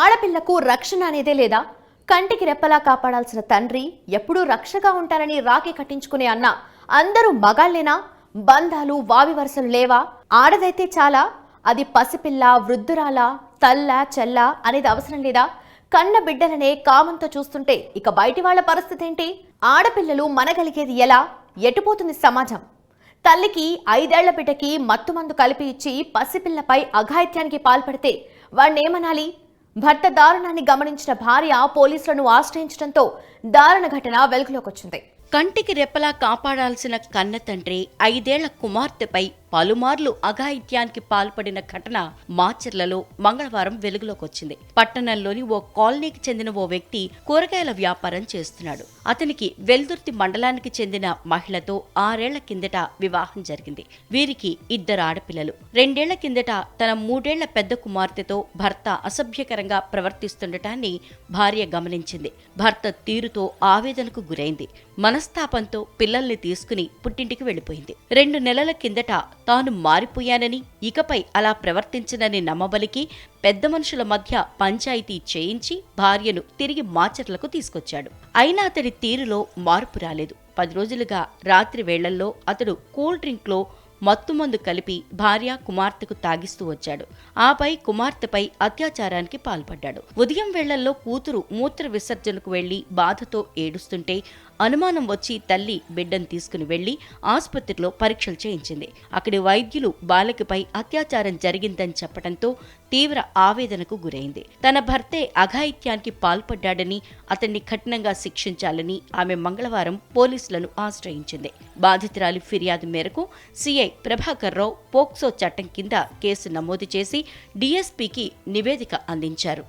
ఆడపిల్లకు రక్షణ అనేదే లేదా? కంటికి రెప్పలా కాపాడాల్సిన తండ్రి ఎప్పుడూ రక్షగా ఉంటారని రాఖీ కట్టించుకునే అన్న అందరూ మగాళ్ళేనా? బంధాలు వావి వరుసలు లేవా? ఆడదైతే చాలా? అది పసిపిల్ల వృద్ధురాల తల్ల చెల్ల అనేది అవసరం లేదా? కన్న బిడ్డలనే కామంతో చూస్తుంటే ఇక బయటి వాళ్ళ పరిస్థితి ఏంటి? ఆడపిల్లలు మనగలిగేది ఎలా? ఎటుపోతుంది సమాజం? తల్లికి ఐదేళ్ళ బిడ్డకి మత్తుమందు కలిపి ఇచ్చి పసిపిల్లపై అఘాయిత్యానికి పాల్పడితే వాణ్ణేమనాలి? భర్త దారుణాన్ని గమనించిన భార్య పోలీసులను ఆశ్రయించడంతో దారుణ ఘటన వెలుగులోకొచ్చింది కంటికి రెప్పలా కాపాడాల్సిన కన్న తండ్రి ఐదేళ్ళ కుమార్తెపై పలుమార్లు అఘాయిత్యానికి పాల్పడిన ఘటన మాచర్లలో మంగళవారం వెలుగులోకొచ్చింది. పట్టణంలోని ఓ కాలనీకి చెందిన ఓ వ్యక్తి కూరగాయల వ్యాపారం చేస్తున్నాడు. అతనికి వెల్దుర్తి మండలానికి చెందిన మహిళతో ఆరేళ్ళ కిందట వివాహం జరిగింది. వీరికి ఇద్దరు ఆడపిల్లలు. రెండేళ్ళ కిందట తన మూడేళ్ళ పెద్ద కుమార్తెతో భర్త అసభ్యకరంగా ప్రవర్తిస్తుండటాన్ని భార్య గమనించింది. భర్త తీరుతో ఆవేదనకు గురైంది. మనస్తాపంతో పిల్లల్ని తీసుకుని పుట్టింటికి వెళ్ళిపోయింది రెండు నెలల కిందట తాను మారిపోయానని ఇకపై అలా ప్రవర్తించనని నమ్మబలికి పెద్ద మనుషుల మధ్య పంచాయతీ చేయించి భార్యను తిరిగి మాచర్లకు తీసుకొచ్చాడు. అయినా అతడి తీరులో మార్పు రాలేదు. పది రోజులుగా రాత్రి వేళల్లో అతడు కూల్ డ్రింక్లో మత్తుమందు కలిపి భార్య కుమార్తెకు తాగిస్తూ వచ్చాడు. ఆపై కుమార్తెపై అత్యాచారానికి పాల్పడ్డాడు. ఉదయం వేళల్లో కూతురు మూత్ర విసర్జనకు వెళ్ళి బాధతో ఏడుస్తుంటే అనుమానం వచ్చి తల్లి బిడ్డను తీసుకుని వెళ్ళి ఆసుపత్రిలో పరీక్షలు చేయించింది. అక్కడి వైద్యులు బాలికపై అత్యాచారం జరిగిందని చెప్పడంతో తీవ్ర ఆవేదనకు గురైంది. తన భర్తే అఘాయిత్యానికి పాల్పడ్డాడని అతన్ని కఠినంగా శిక్షించాలని ఆమె మంగళవారం పోలీసులను ఆశ్రయించింది. బాధితురాలి ఫిర్యాదు మేరకు సిఐ ప్రభాకర్ రావు పోక్సో చట్టం కింద కేసు నమోదు చేసి డీఎస్పీకి నివేదిక అందించారు.